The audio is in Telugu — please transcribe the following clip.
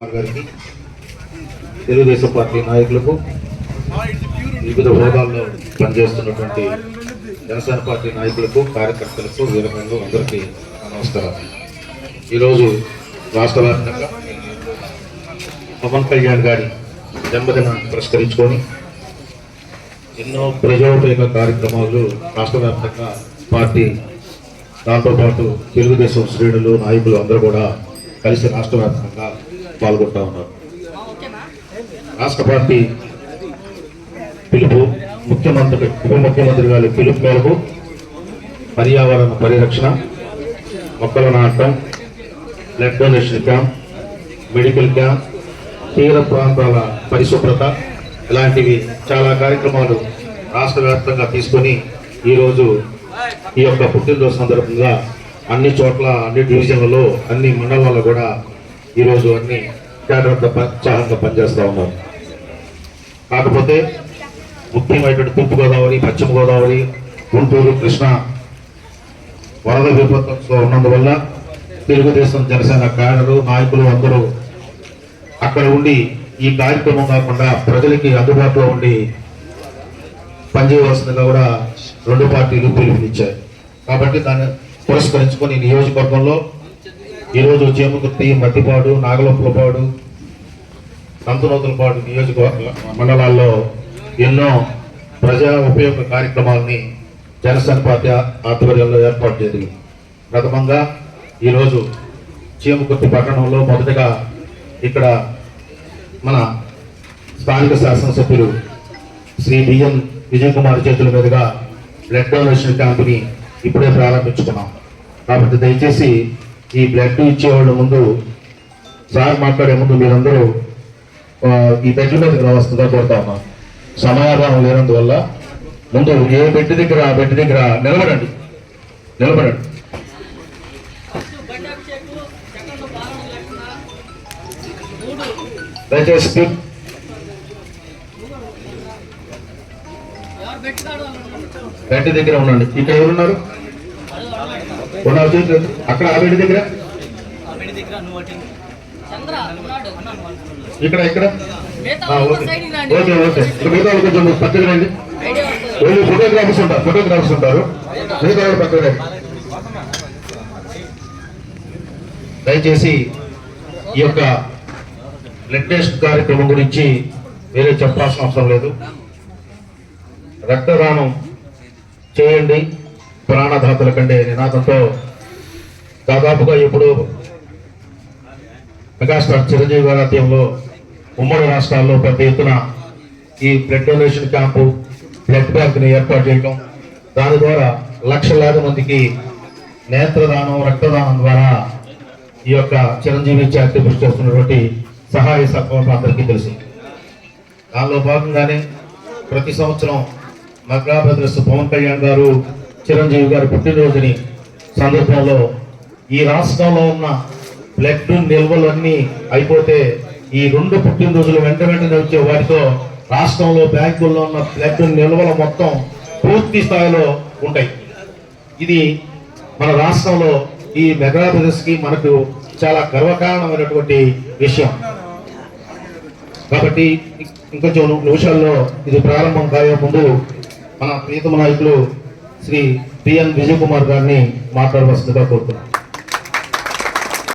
గారికి తెలుగుదేశం పార్టీ నాయకులకు వివిధ హోదాల్లో పనిచేస్తున్నటువంటి జనసేన పార్టీ నాయకులకు కార్యకర్తలకు వీరమణులు అందరికీ నమస్కారం ఈరోజు రాష్ట్ర వ్యాప్తంగా పవన్ కళ్యాణ్ గారి జన్మదినం పురస్కరించుకొని ఎన్నో ప్రజోపయోగ కార్యక్రమాలు రాష్ట్ర వ్యాప్తంగా పార్టీ దాంతోపాటు తెలుగుదేశం శ్రేణులు నాయకులు అందరూ కూడా కలిసి రాష్ట్ర వ్యాప్తంగా పాల్గొంటా ఉన్నారు. రాష్ట్ర పార్టీ పిలుపు ముఖ్యమంత్రి ఉప ముఖ్యమంత్రి గారి పిలుపు మేరకు పర్యావరణ పరిరక్షణ మొక్కలు నాటడం blood donation camp medical camp తీర ప్రాంతాల పరిశుభ్రత ఇలాంటివి చాలా కార్యక్రమాలు రాష్ట్ర వ్యాప్తంగా తీసుకొని ఈరోజు ఈ యొక్క పుట్టినరోజు సందర్భంగా అన్ని చోట్ల అన్ని డివిజన్లలో అన్ని మండలాల్లో కూడా ఈరోజు అన్ని జాగ్రత్త ఉత్సాహంగా పనిచేస్తూ ఉన్నారు కాకపోతే ముఖ్యమైనటువంటి తూర్పుగోదావరి పశ్చిమ గోదావరి గుంటూరు కృష్ణా వరద విపత్తుతో ఉన్నందువల్ల తెలుగుదేశం జనసేన క్యాడరు నాయకులు అందరూ అక్కడ ఉండి ఈ కార్యక్రమం కాకుండా ప్రజలకి అందుబాటులో ఉండి పనిచేయవలసిందిగా కూడా రెండు పార్టీలు పిలుపునిచ్చాయి. కాబట్టి దాన్ని పురస్కరించుకొని నియోజకవర్గంలో ఈరోజు చేమకుర్తి మద్దిపాడు నాగలపులపాడు సంతనోతులపాడు నియోజకవర్గ మండలాల్లో ఎన్నో ప్రజా ఉపయోగ కార్యక్రమాలని జనసేన పార్టీ ఆధ్వర్యంలో ఏర్పాటు జరిగింది ప్రథమంగా ఈరోజు చీమకుర్తి పట్టణంలో మొదటగా ఇక్కడ మన స్థానిక శాసనసభ్యులు శ్రీ బిఎం విజయ్ కుమార్ చేతుల మీదుగా బ్లడ్ డొనేషన్ క్యాంపుని ఇప్పుడే ప్రారంభించుకున్నాం. కాబట్టి దయచేసి ఈ బ్లడ్ ఇచ్చేవాళ్ళ ముందు సార్ మాట్లాడే ముందు మీరందరూ ఈ బెడ్ మీదకి రావస్తుందా కోరుతా ఉన్నాం. సమయాభావం లేనందువల్ల ముందు ఏ బెడ్ దగ్గర ఆ బెడ్ దగ్గర నిలబడండి. నిలబడండి. దయచేసి స్పీక్ బెడ్ దగ్గర ఉండండి. ఇక్కడ ఎవరున్నారు? అక్కడ ఆ బెడ్ దగ్గర. ఇక్కడ ఇక్కడ. ఓకే. ఓకే మిగతా వాళ్ళు కొంచెం పక్కకి రండి. ఓన్లీ ఫోటోగ్రాఫర్స్ ఉంటారు ఫోటోగ్రాఫర్స్ ఉంటారు. మిగతా వాళ్ళు పక్కకి రండి. దయచేసి ఈ యొక్క బ్లడ్ టెస్ట్ కార్యక్రమం గురించి వేరే చెప్పాల్సిన అవసరం లేదు. రక్తదానం చేయండి. ప్రాణదాతల కంటే నినాదంతో దాదాపుగా ఇప్పుడు మెగాస్టార్ చిరంజీవి గారి ఆధ్యంలో ఉమ్మడి రాష్ట్రాల్లో పెద్ద ఎత్తున ఈ బ్లడ్ డొనేషన్ క్యాంపు బ్లడ్ బ్యాంక్ని ఏర్పాటు చేయడం దాని ద్వారా లక్షలాది మందికి నేత్రదానం రక్తదానం ద్వారా ఈ యొక్క చిరంజీవి చారిటీ కృషి చేస్తున్నటువంటి సహాయ సత్వం అందరికీ తెలుసు. దానిలో భాగంగానే ప్రతి సంవత్సరం మగ్రా బ్రదర్స్ పవన్ కళ్యాణ్ గారు చిరంజీవి గారి పుట్టినరోజుని సందర్భంలో ఈ రాష్ట్రంలో ఉన్న బ్లడ్ నిల్వలు అన్నీ అయిపోతే ఈ రెండు పుట్టినరోజులు వెంట వెంటనే వచ్చే వాటితో రాష్ట్రంలో బ్యాంకుల్లో ఉన్న బ్లడ్ నిల్వలు మొత్తం పూర్తి స్థాయిలో ఉంటాయి. ఇది మన రాష్ట్రంలో ఈ మెగా మనకు చాలా గర్వకారణమైనటువంటి విషయం. కాబట్టి ఇంకొంచెం నిమిషాల్లో ఇది ప్రారంభం కాయే ముందు మన ప్రీతమ నాయకులు శ్రీ పిఎన్ విజయ్ కుమార్ గారిని మాట్లాడవలసిందిగా కోరుతున్నాను.